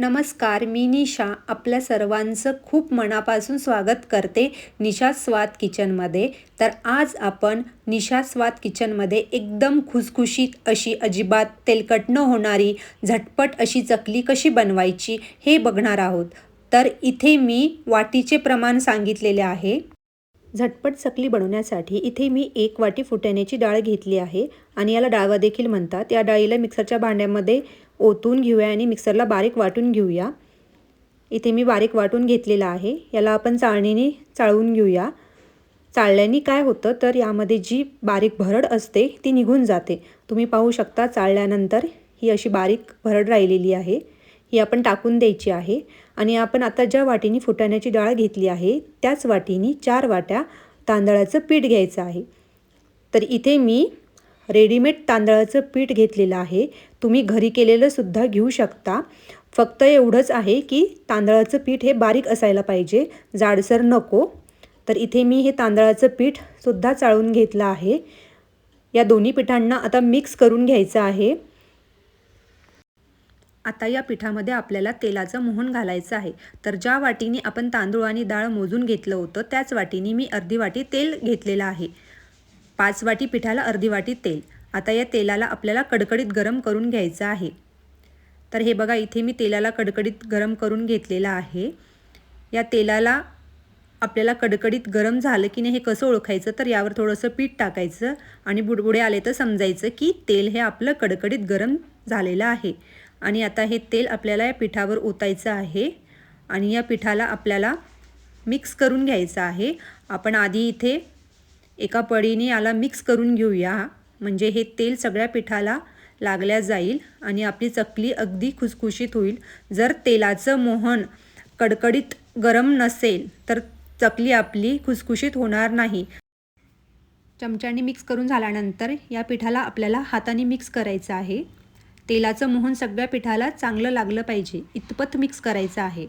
नमस्कार मी निशा. आपल्या सर्वांचं खूप मनापासून स्वागत करते निशा स्वाद किचनमध्ये. तर आज आपण निशा स्वाद किचनमध्ये एकदम खुसखुशीत अशी अजिबात तेलकट न होणारी झटपट अशी चकली कशी बनवायची हे बघणार आहोत. तर इथे मी वाटीचे प्रमाण सांगितलेले आहे. झटपट चकली बनवण्यासाठी इथे मी एक वाटी फुटाण्याची डाळ घेतली आहे आणि याला डाळवा देखील म्हणतात. या डाळीला मिक्सरच्या भांड्यामध्ये ओतून घेऊया आणि मिक्सरला बारीक वाटून घेऊया. इथे मी बारीक वाटून घेतलेला आहे. याला आपण चाळणीने चाळून घेऊया. चाळल्याने काय होतं? तर यामध्ये जी बारीक भरड असते ती निघून जाते. तुम्ही पाहू शकता चाळल्यानंतर ही अशी बारीक भरड राहिलेली आहे. ही आपण टाकून द्यायची आहे. आणि आपण आता ज्या वाटीने फुटाण्याची डाळ घेतली आहे त्याच वाटीने चार वाट्या तांदळाचं पीठ घ्यायचं आहे. तर इथे मी रेडीमेड तांदळाचं पीठ घेतलेलं आहे. तुम्ही घरी केलेलं सुद्धा घेऊ शकता. फक्त एवढंच आहे की तांदळाचं पीठ हे बारीक असायला पाहिजे. जाडसर नको. तर इथे मी हे तांदळाचं पीठसुद्धा चाळून घेतलं आहे. या दोन्ही पिठांना आता मिक्स करून घ्यायचं आहे. आता या पिठामध्ये आपल्याला तेलाचं मोहन घालायचं आहे. तर ज्या वाटीने आपण तांदूळ आणि डाळ मोजून घेतलं होतं त्याच वाटीने मी अर्धी वाटी तेल घेतलेलं आहे. पाच वाटी पिठाला अर्धी वाटी तेल. आता या तेलाला आपल्याला कडकडीत गरम करून घ्यायचं आहे. तर हे बघा इथे मी तेलाला कडकडीत गरम करून घेतलेलं आहे. या तेलाला आपल्याला कडकडीत गरम झालं की नाही हे कसं ओळखायचं? तर यावर थोडंसं पीठ टाकायचं आणि बुडबुडे आले तर समजायचं की तेल हे आपलं कडकडीत गरम झालेलं आहे. आणि आता हे तेल आपल्याला या पिठावर ओतायचं आहे आणि या पिठाला आपल्याला मिक्स करून घ्यायचं आहे. आपण आधी इथे एका पडीने याला मिक्स करून घेऊया. म्हणजे हे तेल सगळ्या पिठाला लागल्या जाईल आणि आपली चकली अगदी खुसखुशीत होईल. जर तेलाचं मोहन कडकडीत गरम नसेल तर चकली आपली खुसखुशीत होणार नाही. चमच्याने मिक्स करून झाल्यानंतर या पिठाला आपल्याला हाताने मिक्स करायचं आहे. तेलाचं मोहन सगळ्या पिठाला चांगलं लागलं पाहिजे इतपत मिक्स करायचं आहे.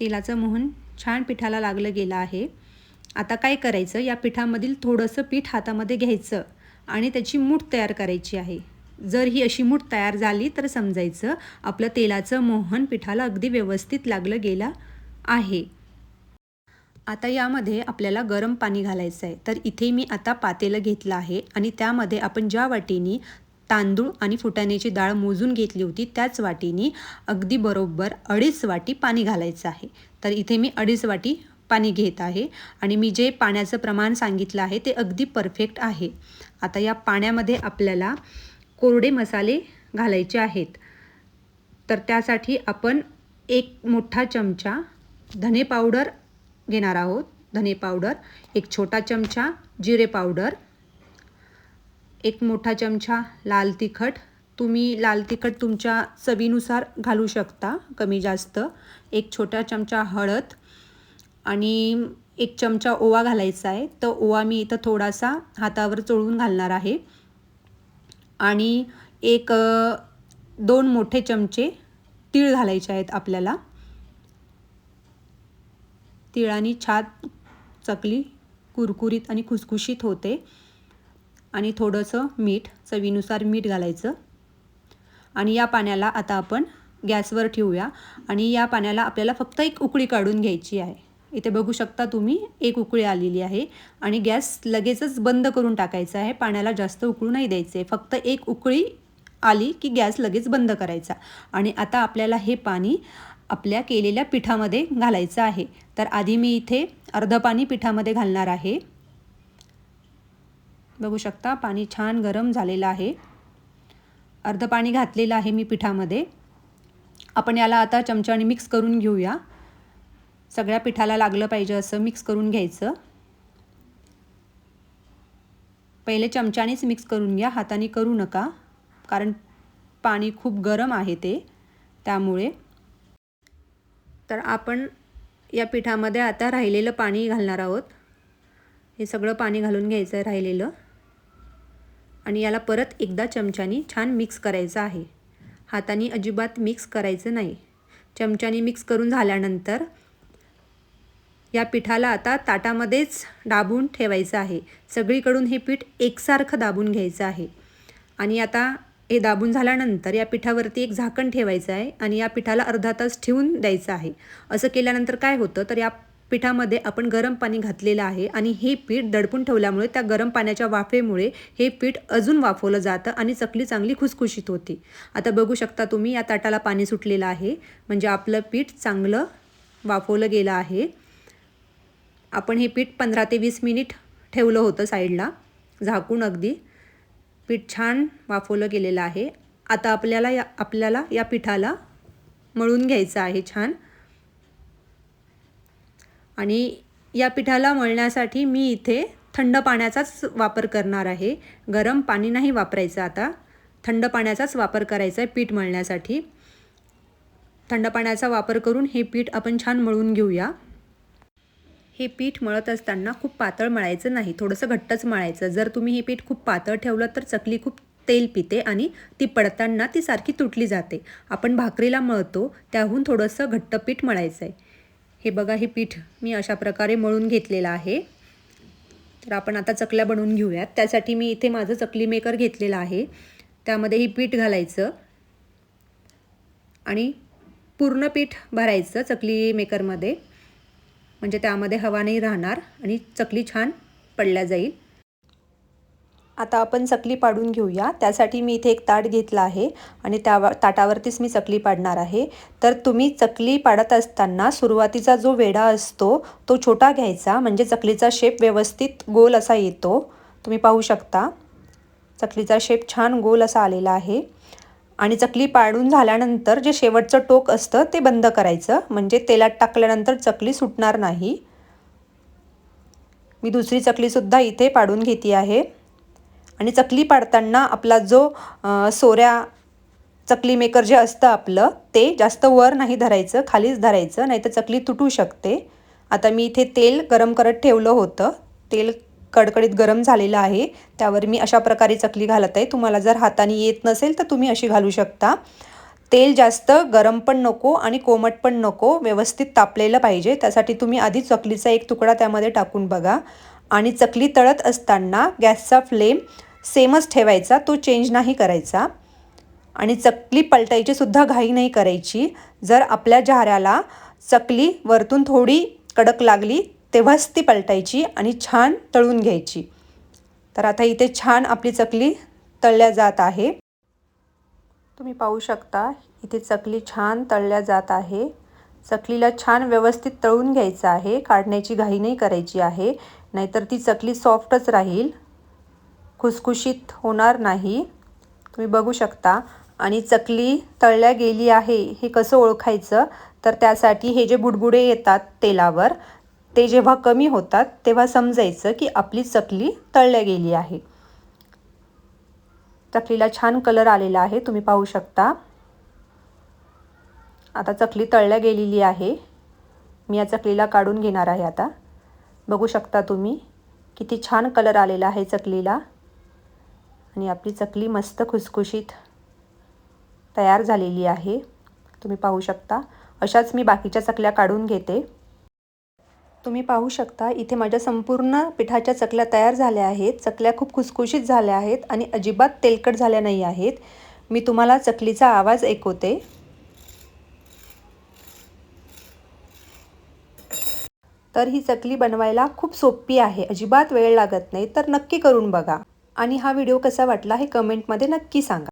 तेलाचं मोहन छान पिठाला लागलं गेलं आहे. आता काय करायचं? या पिठामधील थोडंसं पीठ हातामध्ये घ्यायचं आणि त्याची मूठ तयार करायची आहे. जर ही अशी मूठ तयार झाली तर समजायचं आपलं तेलाचं मोहन पिठाला अगदी व्यवस्थित लागलं गेलं आहे. आता यामध्ये आपल्याला गरम पाणी घालायचं आहे. तर इथे मी आता पातेलं घेतलं आहे आणि त्यामध्ये आपण ज्या वाटीनी तांदूळ आणि फुटाण्याची डाळ मोजून घेतली होती त्याच वाटीने अगदी बरोबर अडीच वाटी पाणी घालायचं आहे. तर इथे मी अडीच वाटी पाणी घेत आहे. आणि मी जे पाण्याचं प्रमाण सांगितलं आहे ते अगदी परफेक्ट आहे. आता या पाण्यामध्ये आपल्याला कोरडे मसाले घालायचे आहेत. तर त्यासाठी आपण एक मोठा चमचा धने पावडर घेणार आहोत. धने पावडर एक छोटा चमचा जिरे पावडर एक मोठा चमचा लाल तिखट. तुम्ही लाल तिखट तुमच्या चवीनुसार घालू शकता कमी जास्त. एक छोटा चमचा हळद आणि एक चमचा ओवा घालायचा आहे. तर ओवा मी इथं थोडासा हातावर चोळून घालणार आहे. आणि एक दोन मोठे चमचे तीळ घालायचे आहेत आपल्याला. तिळाने छान चकली कुरकुरीत आणि खुसखुशीत होते. आणि थोडंसं मीठ चवीनुसार मीठ घालायचं. आणि या पाण्याला आता आपण गॅसवर ठेवूया. आणि या पाण्याला आपल्याला फक्त एक उकळी काढून घ्यायची आहे. इथे बघू शकता तुम्ही एक उकळी आलेली आहे आणि गॅस लगेचच बंद करून टाकायचा आहे. पाण्याला जास्त उकळू नाही द्यायचे. फक्त एक उकळी आली की गॅस लगेच बंद करायचा. आणि आता आपल्याला हे पाणी आपल्या केलेल्या पिठामध्ये घालायचं आहे. तर आधी मी इथे अर्ध पाणी पिठामध्ये घालणार आहे. बघू शकता पाणी छान गरम झालेलं आहे. अर्ध पाणी घातलेलं आहे मी पिठामध्ये. आपण याला आता चमच्याने मिक्स करून घेऊया. सगळ्या पिठाला लागलं पाहिजे असं मिक्स करून घ्यायचं. पहिले चमच्यानेच मिक्स करून घ्या हाताने करू नका कारण पाणी खूप गरम आहे ते त्यामुळे. तर आपण या पिठामध्ये आता राहिलेलं पाणी घालणार आहोत. हे सगळं पाणी घालून घ्यायचं आहे राहिलेलं. आणि याला परत एकदा चमच्याने छान मिक्स करायचं आहे. हाताने अजिबात मिक्स करायचं नाही. चमच्याने मिक्स करून झाल्यानंतर या पिठाला आता ताटामध्येच दाबून ठेवायचं आहे. सगळीकडून हे पीठ एकसारखं दाबून घ्यायचं आहे. आणि आता हे दाबून झाल्यानंतर या पिठावरती एक झाकण ठेवायचं आहे आणि या पिठाला अर्धा तास ठेवून द्यायचं आहे. असं केल्यानंतर काय होतं? तर या पिठामध्ये आपण गरम पाणी घातलेलं आहे आणि हे पीठ दडपून ठेवल्यामुळे त्या गरम पाण्याच्या वाफेमुळे हे पीठ अजून वाफवलं जातं आणि चकली चांगली खुसखुशीत होती. आता बघू शकता तुम्ही या ताटाला पाणी सुटलेलं आहे. म्हणजे आपलं पीठ चांगलं वाफवलं गेलं आहे. आपण हे पीठ पंधरा ते वीस मिनिट ठेवलं होतं साईडला. झाकून अगदी. पीठ छान वाफवलं गेलेलं आहे. आता आपल्याला या आपल्याला या पिठाला मळून घ्यायचं आहे छान. आणि या पिठाला मळण्यासाठी मी इथे थंड पाण्याचाच वापर करणार आहे. गरम पाणी नाही वापरायचं आता. थंड पाण्याचाच वापर करायचा आहे पीठ मळण्यासाठी. थंड पाण्याचा वापर करून हे पीठ आपण छान मळून घेऊया. हे पीठ मळत असताना खूप पातळ मळायचं नाही थोडंसं घट्टच मळायचं. जर तुम्ही हे पीठ खूप पातळ ठेवलं तर चकली खूप तेल पिते आणि ती पडताना ती सारखी तुटली जाते. आपण भाकरीला मळतो त्याहून थोडंसं घट्ट पीठ मळायचं आहे हे बघा हे पीठ मी अशा प्रकारे मळून घेतलेलं आहे. तर आपण आता चकल्या बनवून घेऊयात. त्यासाठी मी इथे माझं चकली मेकर घेतलेलं आहे. त्यामध्ये हे पीठ घालायचं आणि पूर्ण पीठ भरायचं चकली मेकरमध्ये. म्हणजे त्यामध्ये हवा नाही राहणार आणि चकली छान पडल्या जाईल. आता आपण चकली पाडून घेऊया. त्यासाठी मी इथे एक ताट घेतला आहे आणि त्या ताटावरतीच मी चकली पाडणार आहे. तर तुम्ही चकली पाडत असताना सुरुवातीचा जो वेढा असतो तो छोटा घ्यायचा. म्हणजे चकलीचा शेप व्यवस्थित गोल असा येतो. तुम्ही पाहू शकता. चकलीचा शेप छान गोल असा आलेला आहे. आणि चकली पाडून झाल्यानंतर जे शेवटचं टोक असतं ते बंद करायचं. म्हणजे तेलात टाकल्यानंतर चकली सुटणार नाही. मी दुसरी चकलीसुद्धा इथे पाडून घेते आहे. आणि चकली पाडताना आपला जो सोऱ्या चकली मेकर जे असतं आपलं ते जास्त वर नाही धरायचं खालीच धरायचं नाही तर चकली तुटू शकते. आता मी इथे तेल गरम करत ठेवलं होतं. तेल कडकडीत गरम झालेलं आहे. त्यावर मी अशा प्रकारे चकली घालत आहे. तुम्हाला जर हाताने येत नसेल तर तुम्ही अशी घालू शकता. तेल जास्त गरम पण नको आणि कोमट पण नको. व्यवस्थित तापलेलं पाहिजे. त्यासाठी तुम्ही आधी चकलीचा एक तुकडा त्यामध्ये टाकून बघा. आणि चकली तळत असताना गॅसचा फ्लेम सेमच ठेवायचा. तो चेंज नाही करायचा. आणि चकली पलटायची सुद्धा घाई नाही करायची. जर आपल्या झाऱ्याला चकली वरतून थोडी कडक लागली तेव्हाच ती पलटायची आणि छान तळून घ्यायची. तर आता इथे छान आपली चकली तळल्या जात आहे. तुम्ही पाहू शकता इथे चकली छान तळल्या जात आहे. चकलीला छान व्यवस्थित तळून घ्यायचं आहे. काढण्याची घाई नाही करायची आहे. नाहीतर ती चकली सॉफ्टच राहील. खुसखुशीत होणार नाही. तुम्ही बघू शकता. आणि चकली तळल्या गेली आहे हे कसं ओळखायचं? तर त्यासाठी हे जे बुडबुडे येतात तेलावर ते जेव्हा कमी होतात तेव्हा समजायचं की आपली चकली तळल्या गेली आहे. चकलीला छान कलर आलेला आहे तुम्ही पाहू शकता. आता चकली तळल्या गेलेली आहे. मी या चकलीला काढून घेणार आहे आता. बघू शकता तुम्ही किती छान कलर आलेला आहे चकलीला. आणि आपली चकली मस्त खुसखुशीत तयार झालेली आहे. तुम्ही पाहू शकता. अशाच मी बाकीच्या चकल्या काढून घेते. तुम्ही पाहू शकता इथे माझ्या संपूर्ण पिठाच्या चकल्या तयार झाल्या आहेत. चकल्या खूप खुसखुशीत झाल्या आहेत आणि अजिबात तेलकट झाल्या नाही आहेत. मी तुम्हाला चकलीचा आवाज ऐकवते. तर ही चकली बनवायला खूप सोपी आहे. अजिबात वेळ लागत नाही तर नक्की करून बघा. आणि हा व्हिडिओ कसा वाटला हे कमेंटमध्ये नक्की सांगा.